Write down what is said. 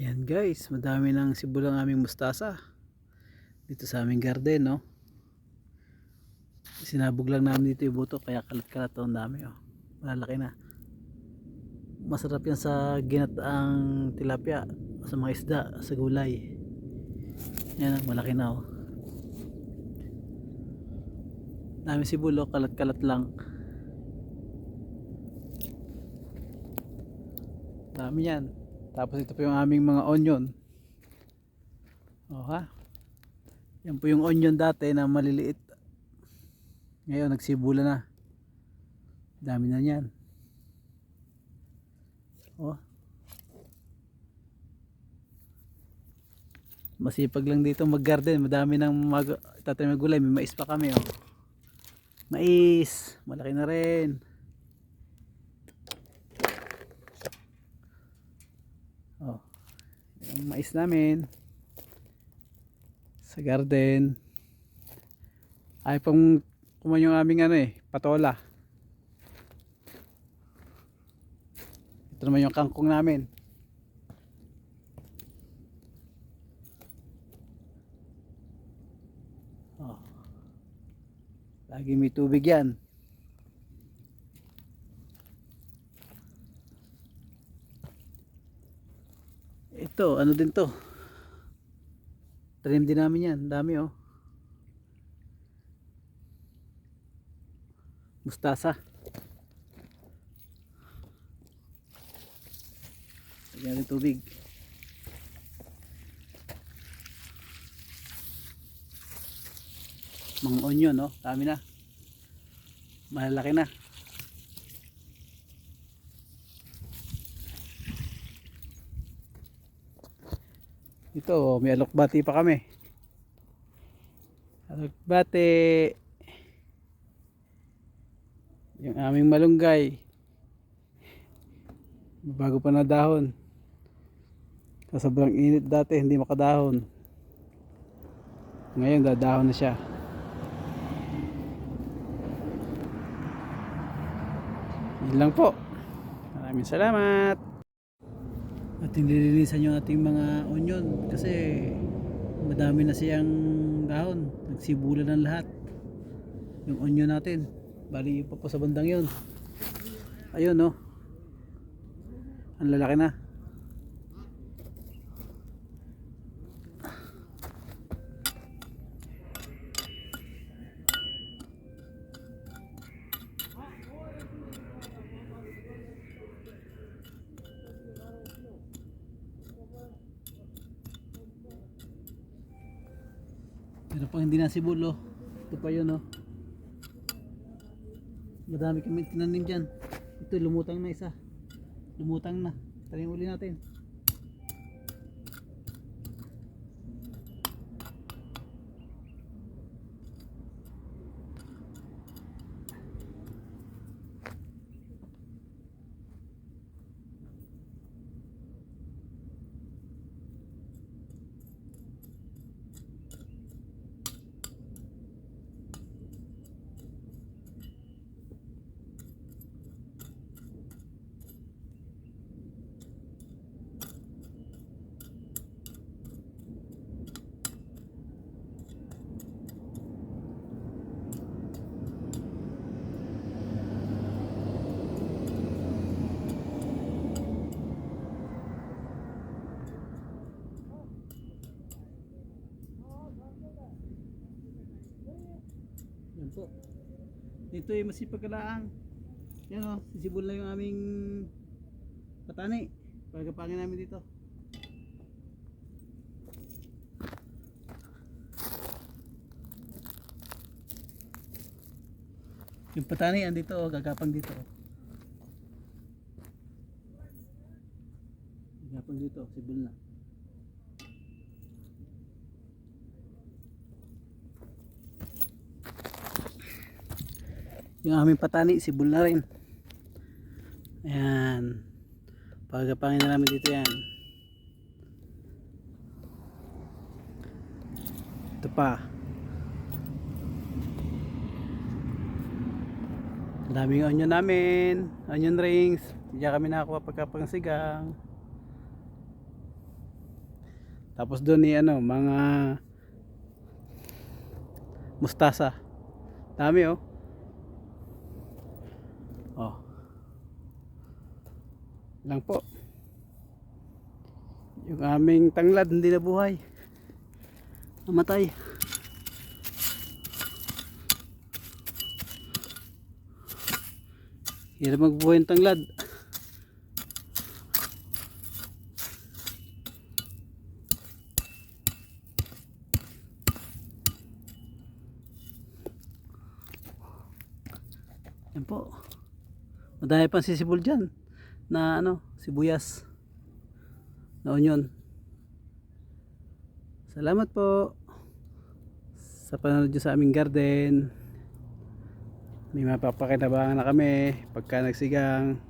guys, madami ng sibulang aming mustasa. Dito sa aming garden, no. Sinabog lang namin dito yung buto, kaya kalat-kalat ang dami, oh. Malalaki na. Masarap yan sa ginataang tilapia, sa mga isda, sa gulay. Yan, oh, malaki na, oh. Dami sibulo, kalat-kalat lang. Dami yan. Tapos ito po yung aming mga onion. Oh ha. Yan po yung onion dati na maliliit. Ngayon nagsibula na. Dami na yan. Oh. Masipag lang dito mag-garden. Madami nang mag tatanim gulay. May mais pa kami oh. Mais. Malaki na rin. Oh. Yung mais namin. Sa garden. Ay pang kuman yung aming ano eh, patola. Ito naman yung kangkong namin. Oh. Lagi may tubig yan. Ito, ano din to? Tanim din namin yan. Dami oh. Mustasa. Lagyan natin tubig. Mga onion, no? Dami na. Malalaki na. Ito, oh, may alokbati pa kami. Alokbati. Yung aming malunggay. Bago pa na dahon. Sa sobrang init dati, hindi makadahon. Ngayon, dadahon na siya. Yun lang po. Maraming salamat. At nililinisan yung ating mga onion kasi madami na siyang dahon. Nagsibulan ng lahat. Yung onion natin. Bali pa po sa bandang yun. Ayun no. Ang lalaki na. Pero pang hindi nasibulo, ito pa yun oh. Madami kami tinanim dyan. Ito lumutang na isa. Lumutang na. Tanim uli natin. Yan po. Dito ay masipag kalaang. Yan o, sisibol na yung aming patani. Pagkapangin namin dito. Yung patani andito o, gagapang dito o. Gagapang dito, sibol na. Yung aming patani sibol na rin. Ayan. Pagkapangin na namin dito yan. Ito pa. Daming onion namin. Onion rings. Diyan kami nakakuha pagkapangsigang Tapos doon ni ano, mga mustasa. Dami oh. Oh. Lang po. Yung aming tanglad hindi na buhay. Namatay. Hirap magbuhay ng tanglad. Yan po. Madami pang sisibol dyan na ano, sibuyas na onion. Salamat po sa panonood sa aming garden. May mapapakinabangan na kami pagka nagsigang.